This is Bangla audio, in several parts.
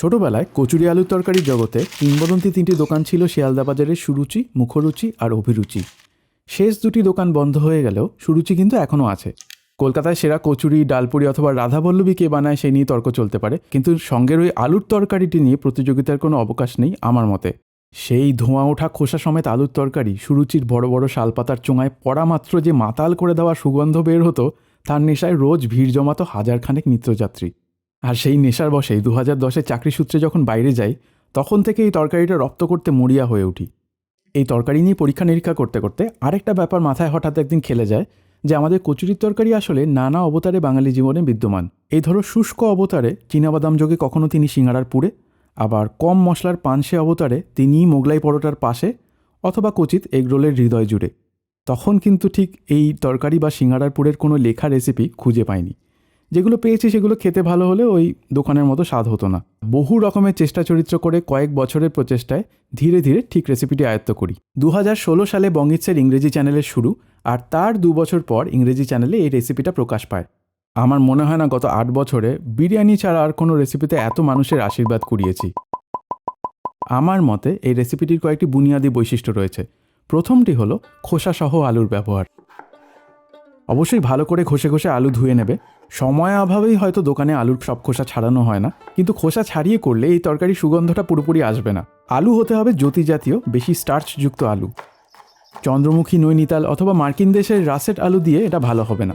ছোটবেলায় কচুরি আলুর তরকারির জগতে কিংবদন্তি তিনটি দোকান ছিল শিয়ালদা বাজারের সুরুচি, মুখরুচি আর অভিরুচি। শেষ দুটি দোকান বন্ধ হয়ে গেলেও সুরুচি কিন্তু এখনও আছে। কলকাতায় সেরা কচুরি, ডালপুরি অথবা রাধাবল্লভী কে বানায় সেই নিয়ে তর্ক চলতে পারে, কিন্তু সঙ্গের ওই আলুর তরকারিটি নিয়ে প্রতিযোগিতার কোনো অবকাশ নেই আমার মতে। সেই ধোঁয়া ওঠা খোসা সমেত আলুর তরকারি, সুরুচির বড় বড় শালপাতার চোঙায় পড়া মাত্র যে মাতাল করে দেওয়া সুগন্ধ বের হতো, তার নেশায় রোজ ভিড় জমাতো হাজারখানেক নিত্যযাত্রী আর সেই নেশার বসেই দু হাজার দশে চাকরি সূত্রে যখন বাইরে যাই, তখন থেকে এই তরকারিটা রপ্ত করতে মরিয়া হয়ে উঠি। এই তরকারি নিয়ে পরীক্ষা নিরীক্ষা করতে করতে আরেকটা ব্যাপার মাথায় হঠাৎ একদিন খেলে যায় যে আমাদের কচুরির তরকারি আসলে নানা অবতারে বাঙালি জীবনে বিদ্যমান। এই ধরো শুষ্ক অবতারে চীনাবাদাম যোগে কখনো তিনি সিঙ্গারার পুরে আবার কম মশলার পানসে অবতারে তিনিই মোগলাই পরোটার পাশে অথবা কচিত এগরোলের হৃদয় জুড়ে। তখন কিন্তু ঠিক এই তরকারি বা সিঙ্গারার পুরের কোনো লেখা রেসিপি খুঁজে পাইনি। যেগুলো পেয়েছি সেগুলো খেতে ভালো হলে ওই দোকানের মতো স্বাদ হতো না। বহু রকমের চেষ্টা চরিত্র করে কয়েক বছরের প্রচেষ্টায় ধীরে ধীরে ঠিক রেসিপিটি আয়ত্ত করি। দু হাজার ষোলো সালে বঙ্গিৎসের ইংরেজি চ্যানেলের শুরু আর তার দু বছর পর ইংরেজি চ্যানেলে এই রেসিপিটা প্রকাশ পায়। আমার মনে হয় না গত আট বছরে বিরিয়ানি ছাড়া আর কোনো রেসিপিতে এত মানুষের আশীর্বাদ কুড়িয়েছি। আমার মতে এই রেসিপিটির কয়েকটি বুনিয়াদী বৈশিষ্ট্য রয়েছে। প্রথমটি হলো খোসাসহ আলুর ব্যবহার। অবশ্যই ভালো করে ঘষে ঘষে আলু ধুয়ে নেবে। সময় অভাবেই হয়তো দোকানে আলুর সব খোসা ছাড়ানো হয় না। কিন্তু খোসা ছাড়িয়ে করলে এই তরকারি সুগন্ধটা পুরোপুরি আসবে না। আলু হতে হবে জ্যোতি জাতীয়, বেশি স্টার্চযুক্ত আলু। চন্দ্রমুখী, নৈনিতাল অথবা মার্কিন দেশের রাসেট আলু দিয়ে এটা ভালো হবে না।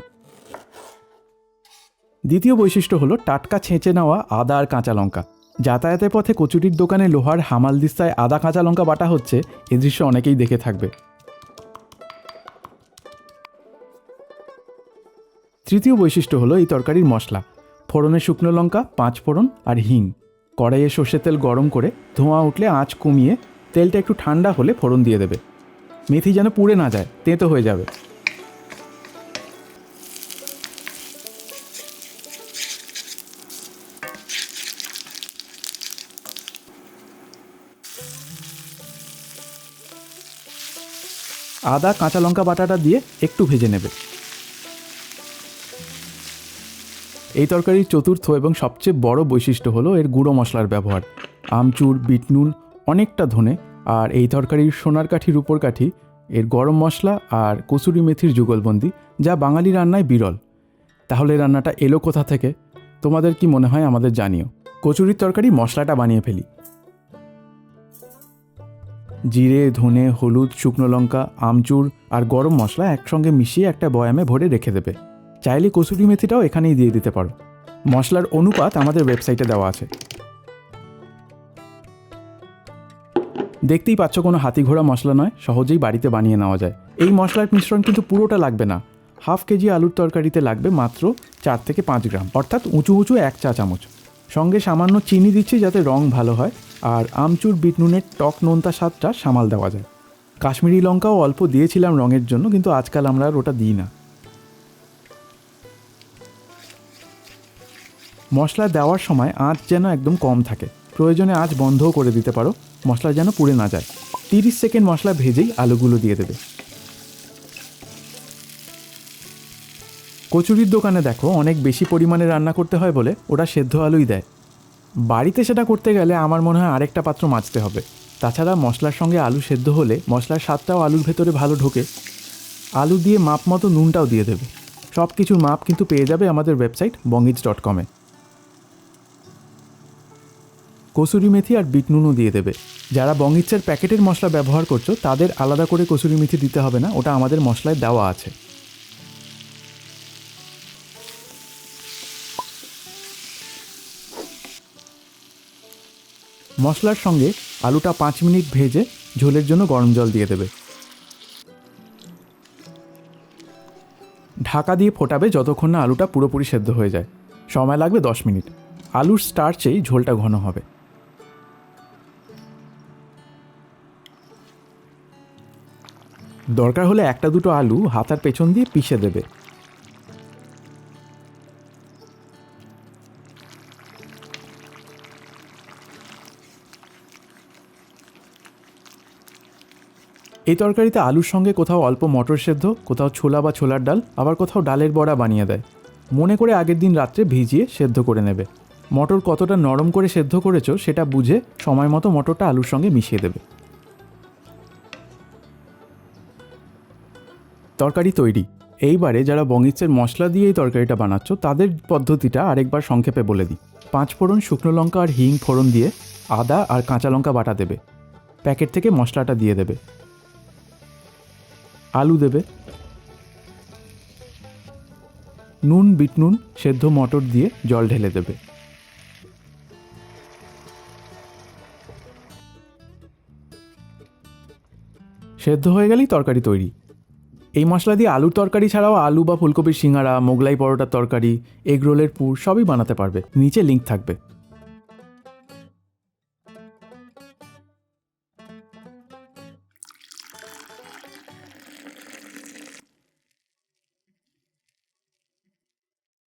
দ্বিতীয় বৈশিষ্ট্য হলো টাটকা ছেঁচে নেওয়া আদা আর কাঁচা লঙ্কা। যাতায়াতের পথে কচুরির দোকানে লোহার হামাল দিস্তায় আদা, কাঁচা লঙ্কা বাটা হচ্ছে, এ দৃশ্য অনেকেই দেখে থাকবে। তৃতীয় বৈশিষ্ট্য হলো এই তরকারির মশলা। ফোড়নে শুকনো লঙ্কা, পাঁচ ফোড়ন আর হিং। কড়াইয়ে সর্ষের তেল গরম করে ধোঁয়া উঠলে আঁচ কমিয়ে তেলটা একটু ঠান্ডা হলে ফোড়ন দিয়ে দেবে। মেথি যেন পুড়ে না যায়, তেঁতো হয়ে যাবে। আদা, কাঁচা লঙ্কা বাটাটা দিয়ে একটু ভেজে নেবে। এই তরকারির চতুর্থ এবং সবচেয়ে বড় বৈশিষ্ট্য হলো এর গুঁড়ো মশলার ব্যবহার। আমচুর, বিটনুন, অনেকটা ধনে আর এই তরকারির সোনার কাঠির উপর কাঠি, এর গরম মশলা আর কসুরি মেথির যুগলবন্দি, যা বাঙালি রান্নায় বিরল। তাহলে রান্নাটা এলো কোথা থেকে? তোমাদের কি মনে হয় আমাদের জানিও। কচুরির তরকারি মশলাটা বানিয়ে ফেলি। জিরে, ধনে, হলুদ, শুকনো লঙ্কা, আমচুর আর গরম মশলা একসঙ্গে মিশিয়ে একটা বয়ামে ভরে রেখে দেবে। চাইলে কসুরি মেথিটাও এখানেই দিয়ে দিতে পারো। মশলার অনুপাত আমাদের ওয়েবসাইটে দেওয়া আছে। দেখতেই পাচ্ছ কোনো হাতি ঘোড়া মশলা নয়, সহজেই বাড়িতে বানিয়ে নেওয়া যায়। এই মশলার মিশ্রণ কিন্তু পুরোটা লাগবে না। হাফ কেজি আলুর তরকারিতে লাগবে মাত্র চার থেকে পাঁচ গ্রাম, অর্থাৎ উঁচু উঁচু এক চা চামচ। সঙ্গে সামান্য চিনি দিচ্ছি যাতে রং ভালো হয়, আর আমচুর বিট নুনের টক নোনতা স্বাদটা সামাল দেওয়া যায়। কাশ্মীরি লঙ্কাও অল্প দিয়েছিলাম রঙের জন্য, কিন্তু আজকাল আমরা আর ওটা দিই না। মশলা দেওয়ার সময় আঁচ যেন একদম কম থাকে। প্রয়োজনে আঁচ বন্ধও করে দিতে পারো। মশলা যেন পুড়ে না যায়। তিরিশ সেকেন্ড মশলা ভেজেই আলুগুলো দিয়ে দেবে। কচুরির দোকানে দেখো, অনেক বেশি পরিমাণে রান্না করতে হয় বলে ওরা সেদ্ধ আলুই দেয়। বাড়িতে সেটা করতে গেলে আমার মনে হয় আরেকটা পাত্র মাজতে হবে। তাছাড়া মশলার সঙ্গে আলু সেদ্ধ হলে মশলার স্বাদটাও আলুর ভেতরে ভালো ঢোকে। আলু দিয়ে মাপ মতো নুনটাও দিয়ে দেবে। সব কিছুর মাপ কিন্তু পেয়ে যাবে আমাদের ওয়েবসাইট বঙ্গিজ ডট কমে। কসুরি মেথি আর বিট নুনও দিয়ে দেবে। যারা বঙ্গিচ্ছের প্যাকেটের মশলা ব্যবহার করছ, তাদের আলাদা করে কসুরি মেথি দিতে হবে না, ওটা আমাদের মশলায় দেওয়া আছে। মশলার সঙ্গে আলুটা পাঁচ মিনিট ভেজে ঝোলের জন্য গরম জল দিয়ে দেবে। ঢাকা দিয়ে ফোটাবে যতক্ষণ না আলুটা পুরোপুরি সেদ্ধ হয়ে যায়। সময় লাগবে দশ মিনিট। আলুর স্টার্চেই ঝোলটা ঘন হবে। দরকার হলে একটা দুটো আলু হাতার পেছন দিয়ে পিষে দেবে। এই তরকারিতে আলুর সঙ্গে কোথাও অল্প মটর সেদ্ধ, কোথাও ছোলা বা ছোলার ডাল, আবার কোথাও ডালের বড়া বানিয়ে দেয়। মনে করে আগের দিন রাত্রে ভিজিয়ে সেদ্ধ করে নেবে। মটর কতটা নরম করে সেদ্ধ করেছ সেটা বুঝে সময় মতো মটরটা আলুর সঙ্গে মিশিয়ে দেবে। তরকারি তৈরি। এইবারে যারা বঙ্গিচ্ছের মশলা দিয়ে এই তরকারিটা বানাচ্ছ, তাদের পদ্ধতিটা আরেকবার সংক্ষেপে বলে দিই। পাঁচ ফোড়ন শুকনো লঙ্কা আর হিং ফোড়ন দিয়ে আদা আর কাঁচা লঙ্কা বাটা দেবে। প্যাকেট থেকে মশলাটা দিয়ে দেবে। আলু দেবে। নুন, বিট নুন, সেদ্ধ মটর দিয়ে জল ঢেলে দেবে। সেদ্ধ হয়ে গেলেই তরকারি তৈরি। এই মশলা দিয়ে আলুর তরকারি ছাড়াও আলু বা ফুলকপির সিঙ্গারা মোগলাই পরোটার তরকারি এগরোলের পুর সবই বানাতে পারবে। নিচে লিঙ্ক থাকবে।